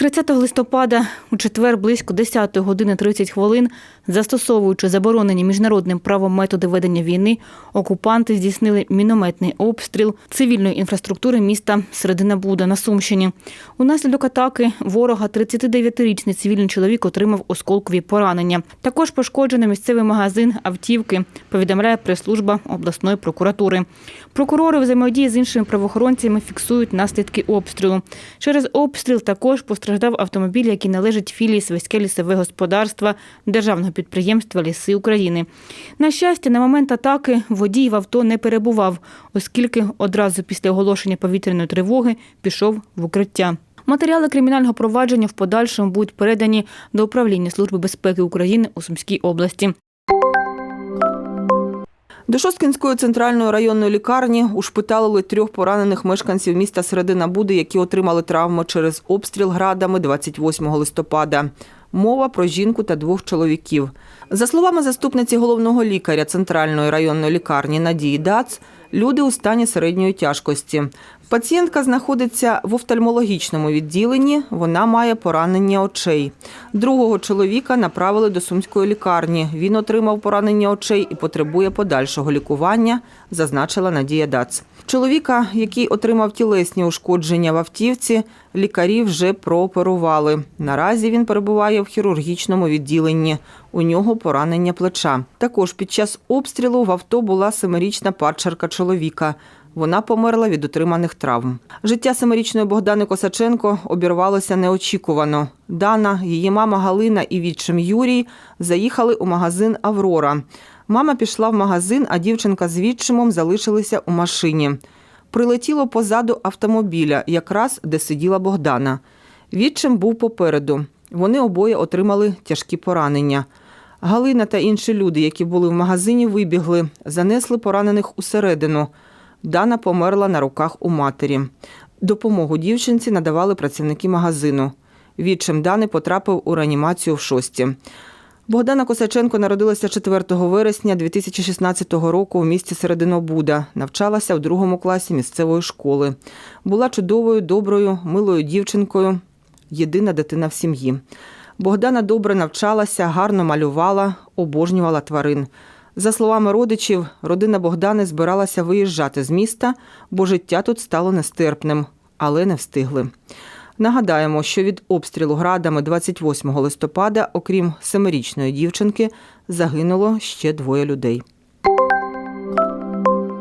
30 листопада у четвер близько 10 години 30 хвилин, застосовуючи заборонені міжнародним правом методи ведення війни, окупанти здійснили мінометний обстріл цивільної інфраструктури міста Середина Буда на Сумщині. Унаслідок атаки ворога 39-річний цивільний чоловік отримав осколкові поранення. Також пошкоджено місцевий магазин автівки, повідомляє прес-служба обласної прокуратури. Прокурори взаємодії з іншими правоохоронцями фіксують наслідки обстрілу. Через обстріл також постраждав автомобіль, який належить філії Свиське лісове господарства державного підприємства Ліси України. На щастя, на момент атаки водій в авто не перебував, оскільки одразу після оголошення повітряної тривоги пішов в укриття. Матеріали кримінального провадження в подальшому будуть передані до управління Служби безпеки України у Сумській області. До Шосткінської центральної районної лікарні ушпиталили трьох поранених мешканців міста Середина Буди, які отримали травми через обстріл градами 28 листопада. Мова про жінку та двох чоловіків. За словами заступниці головного лікаря центральної районної лікарні Надії Дац, люди у стані середньої тяжкості. Пацієнтка знаходиться в офтальмологічному відділенні. Вона має поранення очей. Другого чоловіка направили до сумської лікарні. Він отримав поранення очей і потребує подальшого лікування, зазначила Надія Дац. Чоловіка, який отримав тілесні ушкодження в автівці, лікарі вже прооперували. Наразі він перебуває в хірургічному відділенні. У нього поранення плеча. Також під час обстрілу в авто була семирічна падчерка чоловіка. Вона померла від отриманих травм. Життя семирічної Богдани Косаченко обірвалося неочікувано. Дана, її мама Галина і відчим Юрій заїхали у магазин Аврора. Мама пішла в магазин, а дівчинка з відчимом залишилися у машині. Прилетіло позаду автомобіля, якраз де сиділа Богдана. Відчим був попереду. Вони обоє отримали тяжкі поранення. Галина та інші люди, які були в магазині, вибігли, занесли поранених усередину. Дана померла на руках у матері. Допомогу дівчинці надавали працівники магазину. Відчим Дани потрапив у реанімацію в шості. Богдана Косаченко народилася 4 вересня 2016 року в місті Серединобуда. Навчалася в другому класі місцевої школи. Була чудовою, доброю, милою дівчинкою, єдина дитина в сім'ї. Богдана добре навчалася, гарно малювала, обожнювала тварин. За словами родичів, родина Богдани збиралася виїжджати з міста, бо життя тут стало нестерпним, але не встигли. Нагадаємо, що від обстрілу градами 28 листопада, окрім семирічної дівчинки, загинуло ще двоє людей.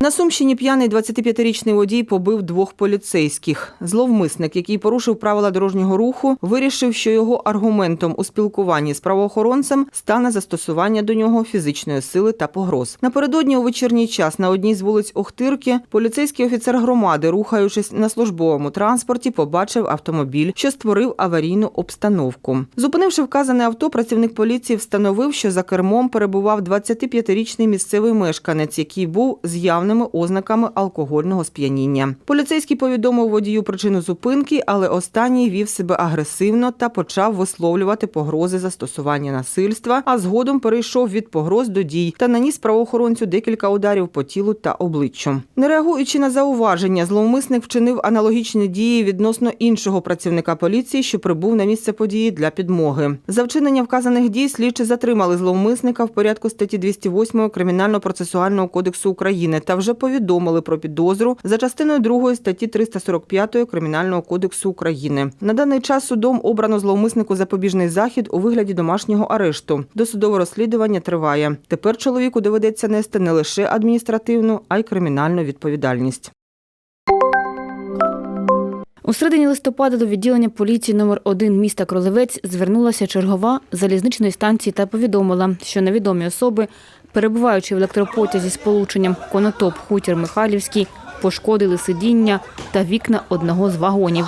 На Сумщині п'яний 25-річний водій побив двох поліцейських. Зловмисник, який порушив правила дорожнього руху, вирішив, що його аргументом у спілкуванні з правоохоронцем стане застосування до нього фізичної сили та погроз. Напередодні у вечірній час на одній з вулиць Охтирки поліцейський офіцер громади, рухаючись на службовому транспорті, побачив автомобіль, що створив аварійну обстановку. Зупинивши вказане авто, працівник поліції встановив, що за кермом перебував 25-річний місцевий мешканець, який був з явними ознаками алкогольного сп'яніння. Поліцейський повідомив водію причину зупинки, але останній вів себе агресивно та почав висловлювати погрози застосування насильства, а згодом перейшов від погроз до дій та наніс правоохоронцю декілька ударів по тілу та обличчю. Не реагуючи на зауваження, зловмисник вчинив аналогічні дії відносно іншого працівника поліції, що прибув на місце події для підмоги. За вчинення вказаних дій слідчі затримали зловмисника в порядку статті 208 Кримінально-процесуального кодексу України та вже повідомили про підозру за частиною 2 статті 345 Кримінального кодексу України. На даний час судом обрано зловмиснику запобіжний захід у вигляді домашнього арешту. Досудове розслідування триває. Тепер чоловіку доведеться нести не лише адміністративну, а й кримінальну відповідальність. У середині листопада до відділення поліції номер 1 міста Кролевець звернулася чергова залізничної станції та повідомила, що невідомі особи, перебуваючи в електропотязі з полученням Конотоп Хутір Михайлівський, пошкодили сидіння та вікна одного з вагонів.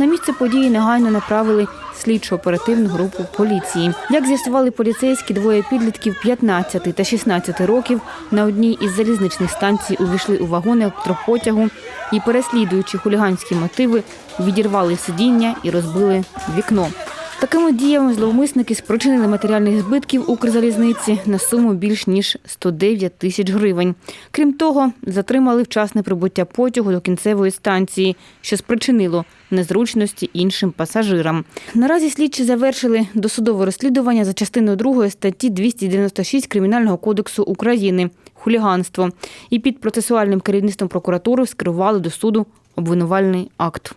На місце події негайно направили слідчо-оперативну групу поліції. Як з'ясували поліцейські, двоє підлітків 15 та 16 років на одній із залізничних станцій увійшли у вагони електропотягу і, переслідуючи хуліганські мотиви, відірвали сидіння і розбили вікно. Такими діями зловмисники спричинили матеріальних збитків Укрзалізниці на суму більш ніж 109 тисяч гривень. Крім того, затримали вчасне прибуття потягу до кінцевої станції, що спричинило незручності іншим пасажирам. Наразі слідчі завершили досудове розслідування за частиною 2 статті 296 Кримінального кодексу України хуліганство і під процесуальним керівництвом прокуратури скерували до суду обвинувальний акт.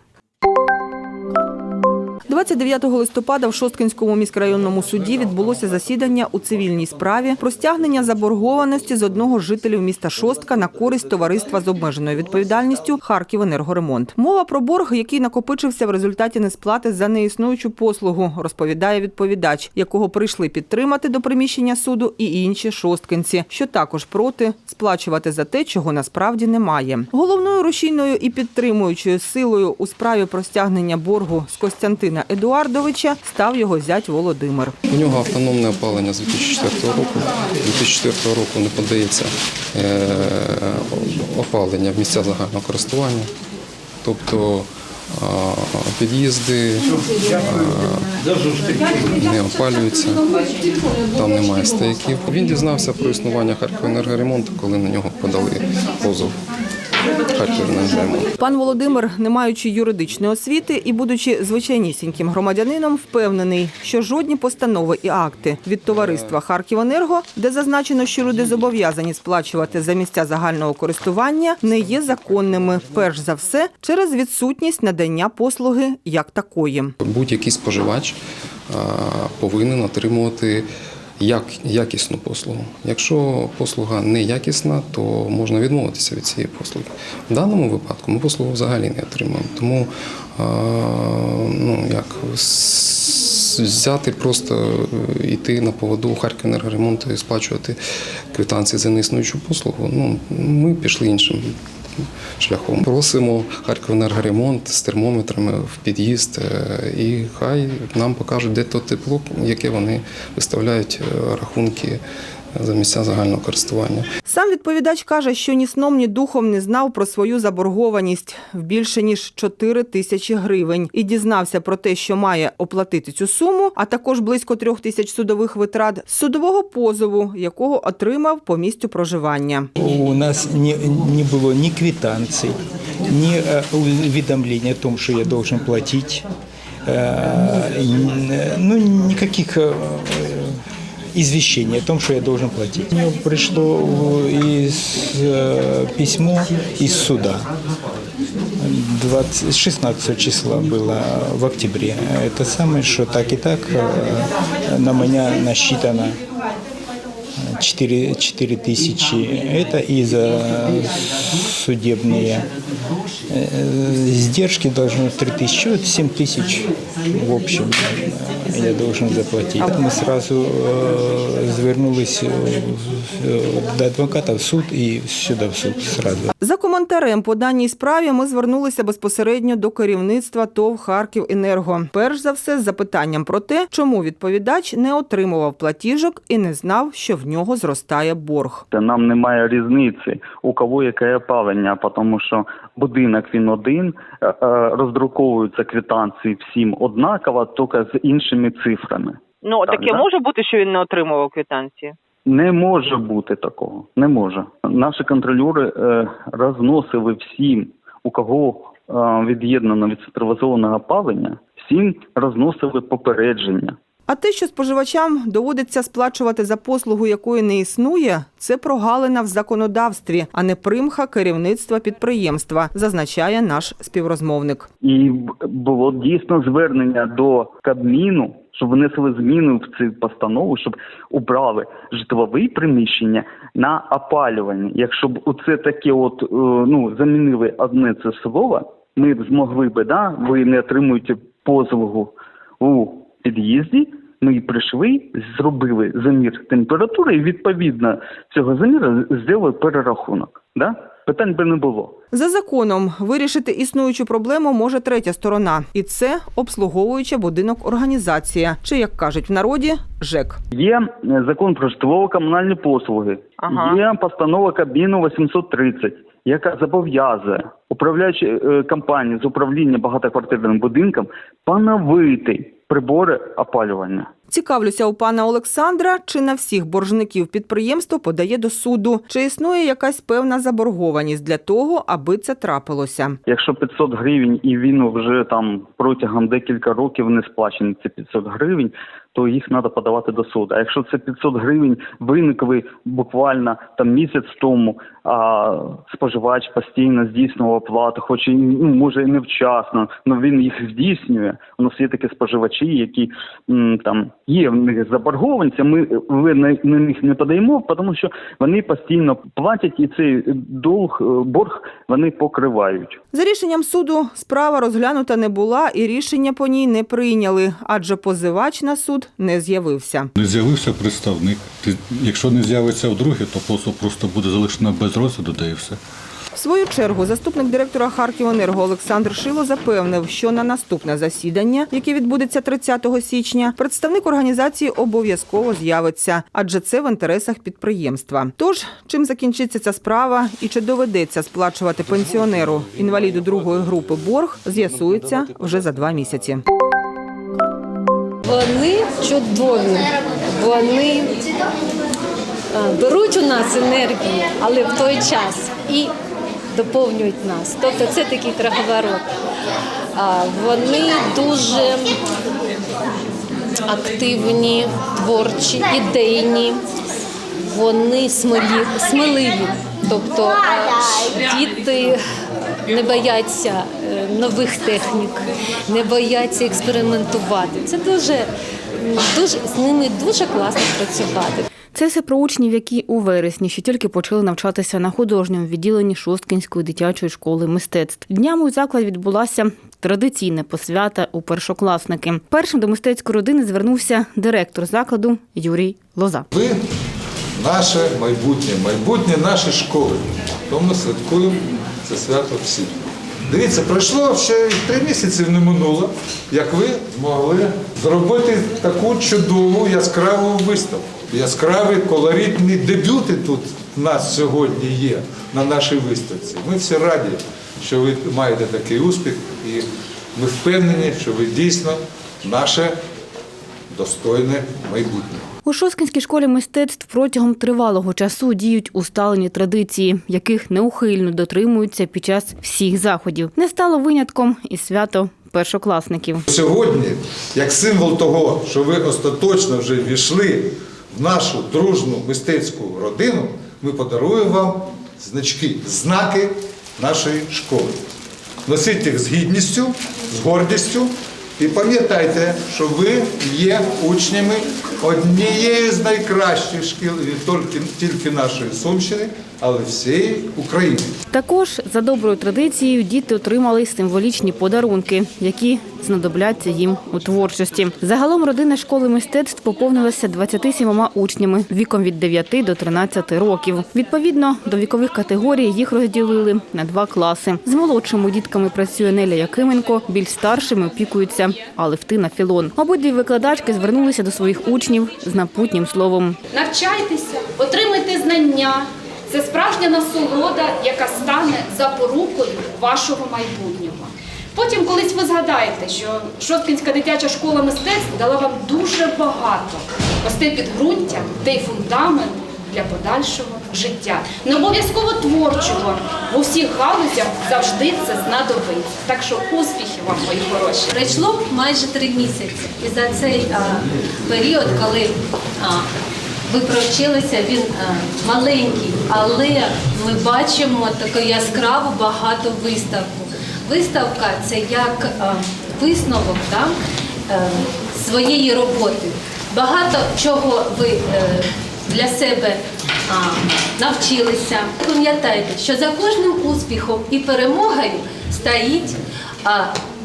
29 листопада в Шосткинському міськрайонному суді відбулося засідання у цивільній справі про стягнення заборгованості з одного з жителів міста Шостка на користь товариства з обмеженою відповідальністю «Харківенергоремонт». Мова про борг, який накопичився в результаті несплати за неіснуючу послугу, розповідає відповідач, якого прийшли підтримати до приміщення суду і інші шосткинці, що також проти сплачувати за те, чого насправді немає. Головною рушійною і підтримуючою силою у справі про стягнення боргу з Костянтина Едуардовича став його зять Володимир. У нього автономне опалення з 2004 року. З 2004 року не подається е, опалення в місця загального користування, тобто під'їзди не опалюються, там немає стояків. Він дізнався про існування Харківенергоремонту, коли на нього подали позов. Пан Володимир, не маючи юридичної освіти і будучи звичайнісіньким громадянином, впевнений, що жодні постанови і акти від товариства Харківенерго, де зазначено, що люди зобов'язані сплачувати за місця загального користування, не є законними. Перш за все, через відсутність надання послуги як такої. Будь-який споживач повинен отримувати як, якісну послугу. Якщо послуга не якісна, то можна відмовитися від цієї послуги. В даному випадку ми послугу взагалі не отримуємо. Тому ну, як, взяти просто е, йти на поводу Харківенергоремонту і сплачувати квитанції за неіснуючу послугу. Ну, ми пішли іншим шляхом. Просимо Харківенергоремонт з термометрами в під'їзд, е, і хай нам покажуть, де то тепло, яке вони виставляють е, рахунки за місця загального користування. Сам відповідач каже, що ні сном, ні духом не знав про свою заборгованість в більше ніж 4 тисячі гривень і дізнався про те, що має оплатити цю суму, а також близько трьох тисяч судових витрат з судового позову, якого отримав по місцю проживання. У нас не, не было ни квитанций, ни э, уведомления о том, что я должен платить. Э, и, Ну, никаких э, извещений о том, что я должен платить. Мне пришло э, из, э, письмо из суда. 20, 16 числа было в октябре. Это самое, что так и так э, на меня насчитано 4, 4 тысячи. Это и за судебные э, издержки должно 3 тысячи, вот 7 тысяч в общем э, я должен заплатить. Мы сразу э, звернулись э, в- до адвоката в суд и сюда в суд сразу. За коментарем по даній справі ми звернулися безпосередньо до керівництва ТОВ «Харківенерго». Перш за все з запитанням про те, чому відповідач не отримував платіжок і не знав, що в нього зростає борг. Та Нам немає різниці, у кого яке опалення, тому що будинок він один, е, е, роздруковуються квитанції всім однаково, тільки з іншими цифрами. Ну, Так, таке да. може бути, що він не отримував квитанції? Не може бути такого. Не може. Наші контролюри е, розносили всім, у кого е, від'єднано від централізованого опалення, всім розносили попередження. А те, що споживачам доводиться сплачувати за послугу, якої не існує, це прогалина в законодавстві, а не примха керівництва підприємства, зазначає наш співрозмовник. І було дійсно звернення до Кабміну, щоб внесли зміни в цю постанову, щоб убрали житлові приміщення на опалювання. Якщо б оце таке, от е, ну замінили одне це слово, ми б змогли би, да, ви не отримуєте послугу у під'їзді. Ми прийшли, зробили замір температури і відповідно цього заміру зробили перерахунок. Да? Питань би не було. За законом вирішити існуючу проблему може третя сторона, і це обслуговуюча будинок організація, чи як кажуть в народі, ЖЕК. Є е, закон про житлово-комунальні послуги, Ага. є постанова Кабміну 830, яка зобов'язує управляючі е, компанії з управління багатоквартирним будинком поновити прибори опалювання. Цікавлюся у пана Олександра, чи на всіх боржників підприємство подає до суду, чи існує якась певна заборгованість для того, аби це трапилося. Якщо 500 гривень і він вже там протягом декілька років не сплачені ці 500 гривень, то їх треба подавати до суду. А якщо це 500 гривень виникли буквально там місяць тому, а споживач постійно здійснював оплату, хоч і ну, може і невчасно, але він їх здійснює. У нас є такі споживачі, які там є в них заборгованість, а ми ви на, на них не подаємо, тому що вони постійно платять і цей долг, е, борг вони покривають. За рішенням суду справа розглянута не була і рішення по ній не прийняли, адже позивач на суд не з'явився. Не з'явився представник. Ти, якщо не з'явиться вдруге, то просто, просто буде залишено без розгляду, да і все. В свою чергу заступник директора Харківенерго Олександр Шило запевнив, що на наступне засідання, яке відбудеться 30 січня, представник організації обов'язково з'явиться, адже це в інтересах підприємства. Тож, чим закінчиться ця справа і чи доведеться сплачувати пенсіонеру інваліду другої групи борг, з'ясується вже за два місяці. Вони чудові, вони е, беруть у нас енергію, але в той час і доповнюють нас. Тобто це такий круговорот. Вони дуже активні, творчі, ідейні, вони смелі, сміливі. Тобто діти не бояться е, нових технік, не бояться експериментувати. Це дуже, дуже з ними дуже класно працювати. Це все про учнів, які у вересні ще тільки почали навчатися на художньому відділенні Шосткінської дитячої школи мистецтв. Днями у закладі відбулася традиційна посвята у першокласники. Першим до мистецької родини звернувся директор закладу Юрій Лоза. Ви наше майбутнє, майбутнє нашої школи. Тому святкуємо це свято всі. Дивіться, пройшло ще три місяці не минуло, як ви змогли зробити таку чудову яскраву виставку. Яскраві колоритні дебюти тут в нас сьогодні є на нашій виставці. Ми всі раді, що ви маєте такий успіх, і ми впевнені, що ви дійсно наше достойне майбутнє. У Шоскінській школі мистецтв протягом тривалого часу діють усталені традиції, яких неухильно дотримуються під час всіх заходів. Не стало винятком і свято першокласників. Сьогодні, як символ того, що ви остаточно вже ввійшли в нашу дружну мистецьку родину, ми подаруємо вам значки, знаки нашої школи. Носіть їх з гідністю, з гордістю і пам'ятайте, що ви є учнями однієї з найкращих шкіл тільки, тільки нашої Сумщини, але всієї України. Також за доброю традицією діти отримали символічні подарунки, які знадобляться їм у творчості. Загалом родина школи мистецтв поповнилася 27 учнями віком від 9 до 13 років. Відповідно до вікових категорій їх розділили на два класи. З молодшими дітками працює Неля Якименко, більш старшими опікуються Алевтина Філон. Обидві викладачки звернулися до своїх учнів з напутнім словом. Навчайтеся, отримайте знання. Це справжня насолода, яка стане запорукою вашого майбутнього. Потім колись ви згадаєте, що Шосткінська дитяча школа мистецтв дала вам дуже багато. Ось те підґрунтя, той фундамент для подальшого життя. Не обов'язково творчого. В усіх галузях завжди це знадобиться. Так що успіхів вам, мої хороші. Пройшло майже три місяці, і за цей а, період, коли а, ви провчилися, він а, маленький, але ми бачимо таку яскраву багату виставку. Виставка це як а, висновок да, е, своєї роботи. Багато чого ви е, для себе навчилися. Пам'ятайте, що за кожним успіхом і перемогою стоїть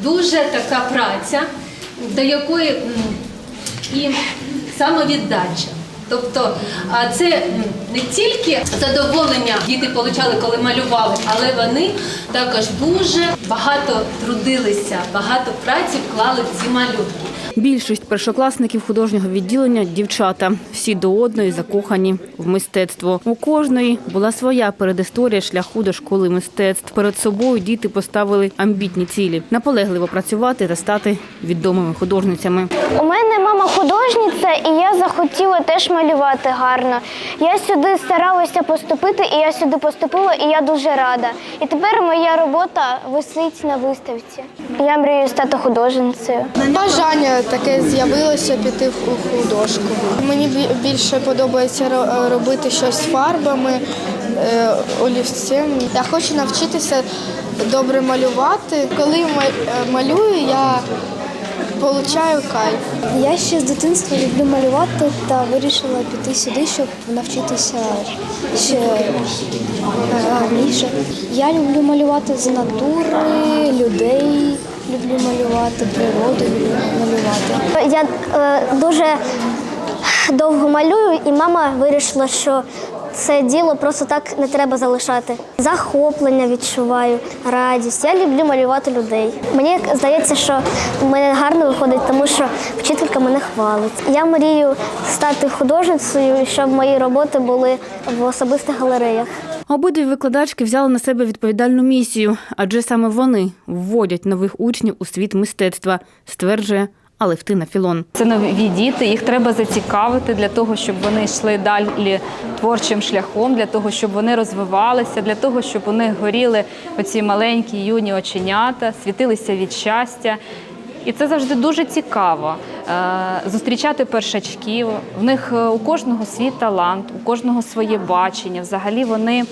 дуже така праця, до якої і самовіддача. Тобто це не тільки задоволення діти отримали, коли малювали, але вони також дуже багато трудилися, багато праці вклали в ці малюнки. Більшість першокласників художнього відділення дівчата. Всі до одної закохані в мистецтво. У кожної була своя передісторія шляху до школи мистецтв. Перед собою діти поставили амбітні цілі наполегливо працювати та стати відомими художницями. У мене мама художниця, і я захотіла теж малювати гарно. Я сюди старалася поступити, і я сюди поступила, і я дуже рада. І тепер моя робота висить на виставці. Я мрію стати художницею. Бажання таке з'явилося піти в художку. Мені більше подобається ро- робити щось фарбами, е, олівцем. Я хочу навчитися добре малювати. Коли е, малюю, я отримую кайф. Я ще з дитинства люблю малювати та вирішила піти сюди, щоб навчитися ще гарніше. Я люблю малювати з натури, людей. Люблю малювати природу, люблю малювати. Я е, дуже довго малюю, і мама вирішила, що це діло просто так не треба залишати. Захоплення відчуваю, радість. Я люблю малювати людей. Мені здається, що в мене гарно виходить, тому що вчителька мене хвалить. Я мрію стати художницею, щоб мої роботи були в особистих галереях. Обидві викладачки взяли на себе відповідальну місію, адже саме вони вводять нових учнів у світ мистецтва, стверджує Алевтина Філон. Це нові діти, їх треба зацікавити для того, щоб вони йшли далі творчим шляхом, для того, щоб вони розвивалися, для того, щоб у них горіли оці маленькі юні оченята, світилися від щастя. І це завжди дуже цікаво е, зустрічати першачків. В них е, у кожного свій талант, у кожного своє бачення. Взагалі вони.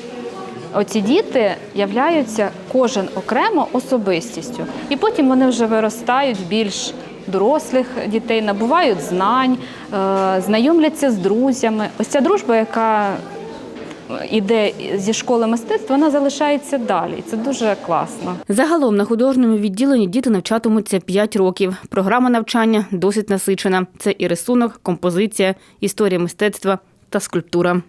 Оці діти являються кожен окремо особистістю, і потім вони вже виростають більш дорослих дітей, набувають знань, е, знайомляться з друзями. Ось ця дружба, яка іде зі школи мистецтва, вона залишається далі. Це дуже класно. Загалом на художньому відділенні діти навчатимуться 5 років. Програма навчання досить насичена. Це і рисунок, композиція, історія мистецтва та скульптура.